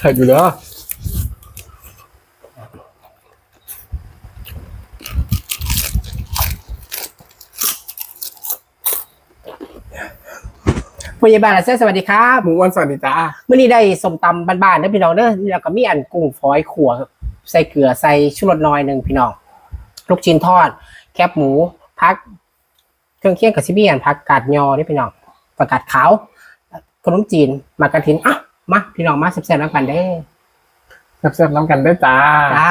เผ็ดอยู่เด้อพยาบาลอาเซียนสวัสดีครับหมูอ้วันสวัสดีจ้าเมื่อนี้ได้สมตำบ้านๆเด้อพี่น้องเด้อแล้วก็มีอันกุ้งฝอยขัวใส่เกลือใส่ชูรสน้อยหนึ่งพี่น้องลูกชิ้นทอด แคบหมูพัก เครื่องเคียงกับซิเบียนผักกาดยอนี่พี่น้องผักกาดขาวขนมจีนมากระถินอะ มาพี่น้องมาแซ่บๆน้ำกันเด้อแซ่บๆน้ำกันได้จ้าจ้า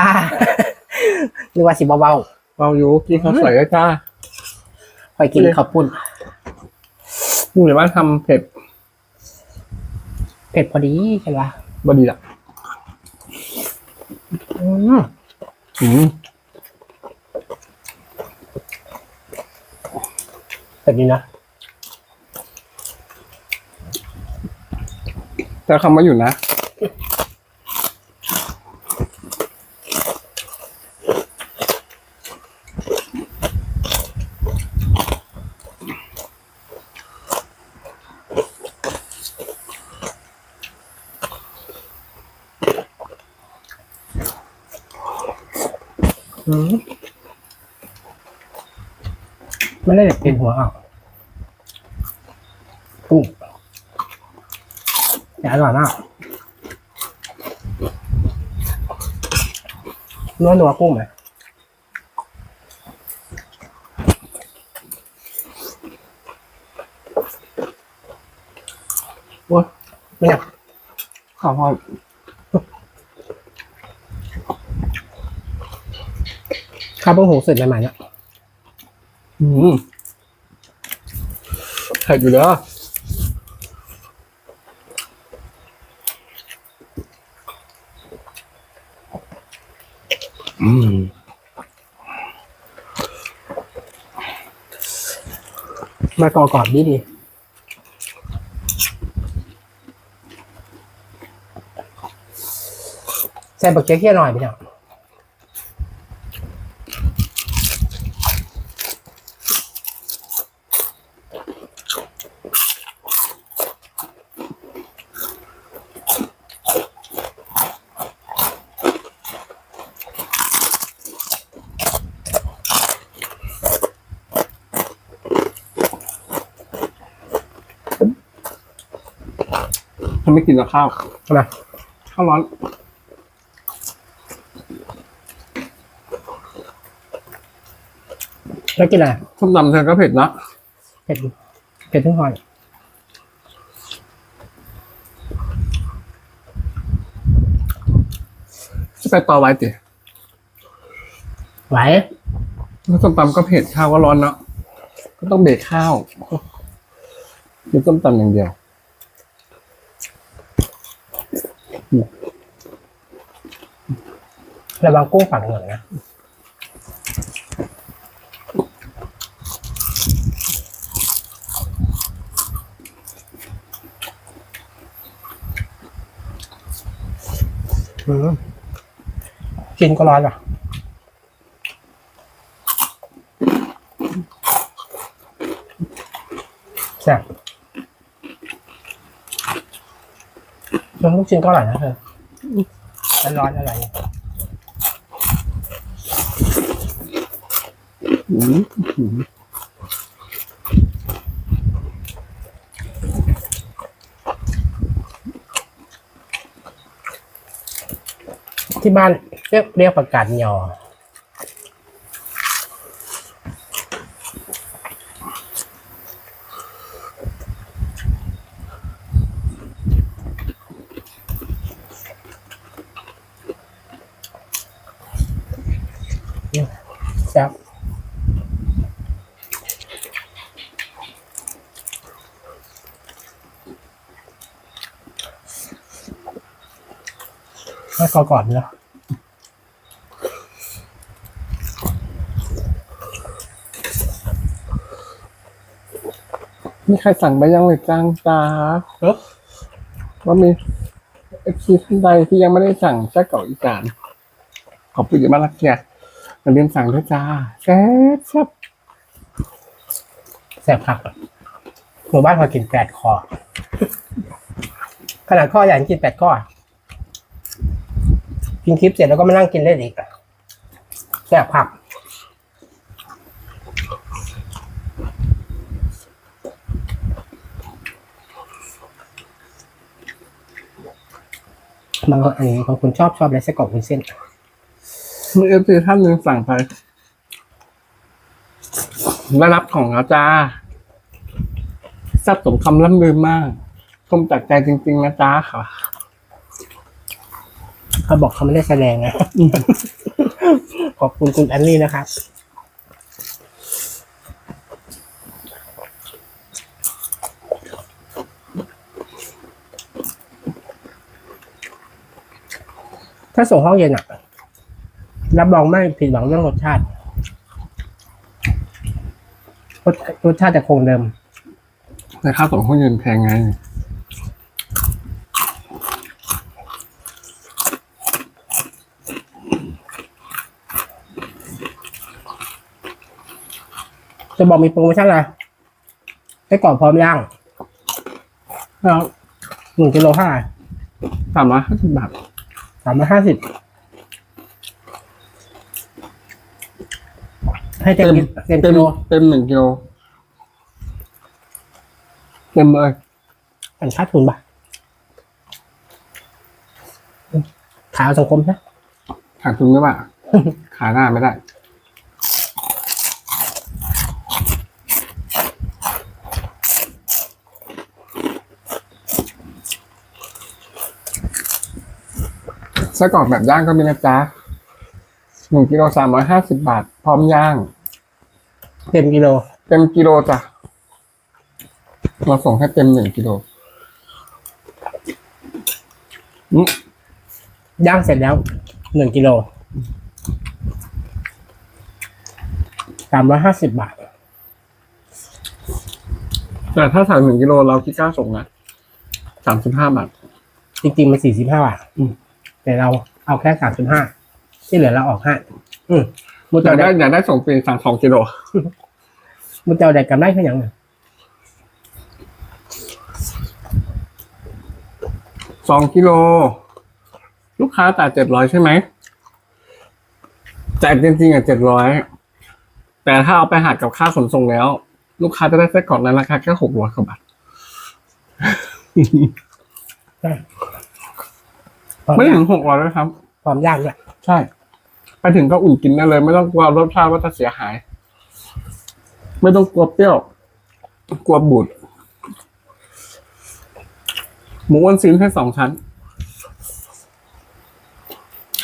หรือว่าสิเบาเราอยู่กินข้าวสวยด้วยจ้าๆไปกินข้าวปุ้นนี่หรือว่าทำเผ็ด เผ็ดพอดีใช่ปะบดีละอืมอืมเผ็ดดีนะ แต่คำว่าอยู่นะ อืมไม่ได้แบบเป็นหัวอะกุ้งแต่ อร่อยมากนัวนัวๆกุ้งไหมโอ้ยไม่อยากข้าวทอดข้าวเพิ่งหุงเสร็จใหม่ๆเนี่ยอืมเผ็ดอยู่เด้อ อืมมากรอกรอบดีดีใส่บักเจ๊เคี่ยหน่อยไปเน้อย ถ้าไม่กินแล้วข้าวใช่ไหมข้าวร้อนแล้วกินอะไรส้มตำเธอก็เผ็ดนะเผ็ดดิเผ็ดทั้งหอยจะไปต่อไว้ติไหวแล้วส้มตำก็เผ็ดข้าวก็ร้อนเนาะก็ต้องเบรกข้าวกินส้มตำอย่างเดียว ระวังกุ้งฝังเหงือกนะอืมกินก็ร้อนอะแซ่บ แล้วลูกชิ้นก็อร่อยนะเธอร้อนอะไรที่บ้านเรียกเรียกประกาดยอ แซ่บ ไม่กก่อนเนาะมีใครสั่งไปยังเลยจ้างจ้าเอ๊ะว่ามีเอฟซีท่านใดที่ยังไม่ได้สั่งไส้กรอกอีสานขอบคุณเยอะมากนะเกียร์อย่าลืมสั่งด้วยจ้าแซ่บแซ่บแซ่บครับหมู่บ้านพอกินแปดคอ ขนาดข้อใหญ่ยังกินแปดข้อ กินคลิปเสร็จแล้วก็มานั่งกินเล่นอีกแซ่บผัก บางคนอันนี้บางคนชอบชอบอะไรไส้กรอกวุ้นเส้น มีเอฟซีท่านหนึ่งสั่งไปได้รับของแล้วจ้าสับสมคำล่ำลือมากชมจากใจจริง ๆ นะจ้าค่ะ เขาบอกเขาไม่ได้แสดงนะ ขอบคุณคุณแอนนี่นะครับ ถ้าส่งห้องเย็นอะรับรองไม่ผิดหวังเรื่องรสชาติ รสรสชาติจะคงเดิม แต่ค่าส่งห้องเย็นแพงไง จะบอกมีโปรโมชั่นอะไรให้กรอบพร้อมย่างแล้วหนึ่งกิโลห้าสามร้อยห้าสิบบาทสามร้อยห้าสิบให้เต็มกิเต็มเต็กิมโลเต็มหนึ่งกิโลเต็มเลยเป็นค่าทุนปะขายเอาสังคมนะขาดทุนหรือเปล่า ขายหน้าไม่ได้ ไส้กรอกแบบย่างก็มีนะจ๊ะหนึ่งกิโลสามร้อยห้าสิบบาท พร้อมย่าง เต็มกิโล เต็มกิโลจ้ะเราส่งให้เต็มหนึ่งกิโลอืมย่างเสร็จแล้วหนึ่งกิโลสามร้อยห้าสิบบาท แต่ถ้าสั่งหนึ่งกิโลเราคิดค่าส่งนะสามสิบห้าบาท จริงๆมันสี่สิบห้าบาทอืม แต่เราเอาแค่สามสิบห้าที่เหลือเราออกให้อืมมุดอยาเจ้ากได้ได้อยากได้ส่งฟรีสั่งสองกิโลมุดเจ้าได้กำไรแค่อย่างหนึ่งสองกิโล ลูกค้าจ่ายเจ็ดร้อยใช่ไหมจ่ายจริงๆอะเจ็ดร้อยแต่ถ้าเอาไปหักกับค่าขนส่งแล้ว ลูกค้าจะได้ไส้กรอกในราคาแค่หกร้อยกว่าบาทพร้อม ไม่ย่าถึงงหกร้อยด้วยครับพร้อมย่างด้วยใช่ ไปถึงก็อุ่นกินได้เลย ไม่ต้องกลัวรสชาติว่าจะเสียหาย ไม่ต้องกลัวเปรี้ยว กลัวบูดหมูอ้วนซีนแค่สองชั้น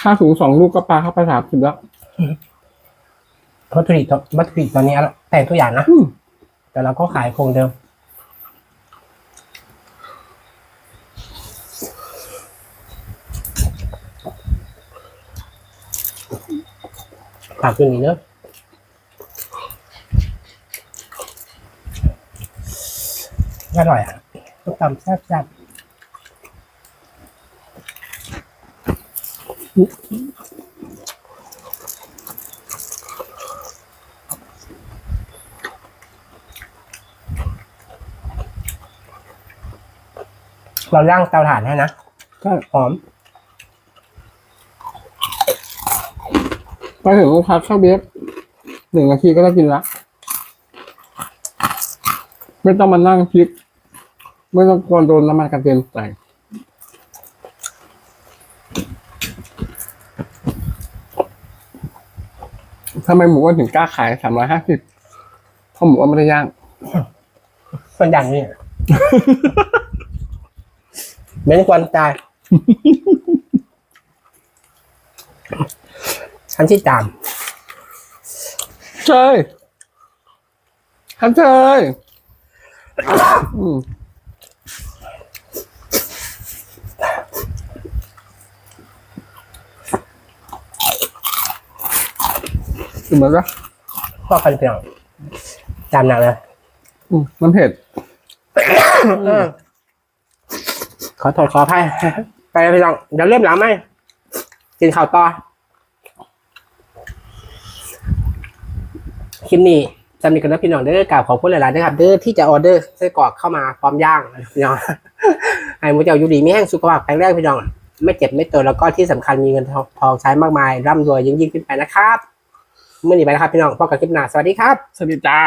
ค่าถุงสองลูกก็ปลาเข้าไปสามสิบแล้ววัตถุดิบวัตถุดิบตอนนี้แต่งตัวอย่างนะอืมแต่เราก็ขายคงเดิม ฝากตัวนี้เนอะอร่อยอะต้มตำแซ่บๆเราย่างเตาถ่านให้นะก็หอม ไปถึงลูกค้าเข้าเบฟหนึ่งนาทีก็ได้กินละ ไม่ต้องมานั่งพลิก ไม่ต้องกลัวโดนน้ำมันกระเด็นใส่ทำไมหมูอ้วนถึงกล้าขายสามร้อยห้าสิบเพราะหมูอ้วนไม่ได้ย่างมันอย่างนี้เม้นควันตาย ฉันที่ตามเชยฮันเชยอืมถึงไหมจ๊ะพ่อคันเปียงตามหนักเลยอืมมันเผ็ด ขอโทษขออภัยไปเลยพี่น้องเดี๋ยวเริ่มหลังไหมกินข้าวต่อ คลิปนี้สำหรับกันพี่น้องเด้อกล่าวขอบคุณหลายๆนะครับ เด้อที่จะออเดอร์ไส้กรอกเข้ามาพร้อมย่างพี่น้องให้มูเจ้าอยู่ดีไม่แห้งสุขภาพแข็งแรงพี่น้อง ไม่เจ็บไม่ตัวแล้วก็ที่สำคัญมีเงินทองใช้มากมายร่ำรวยยิ่งยิ่งขึ้นไปนะครับเมื่อนี้ไปนะครับพี่น้องพบกับคลิปหน้าสวัสดีครับ สวัสดีจ้า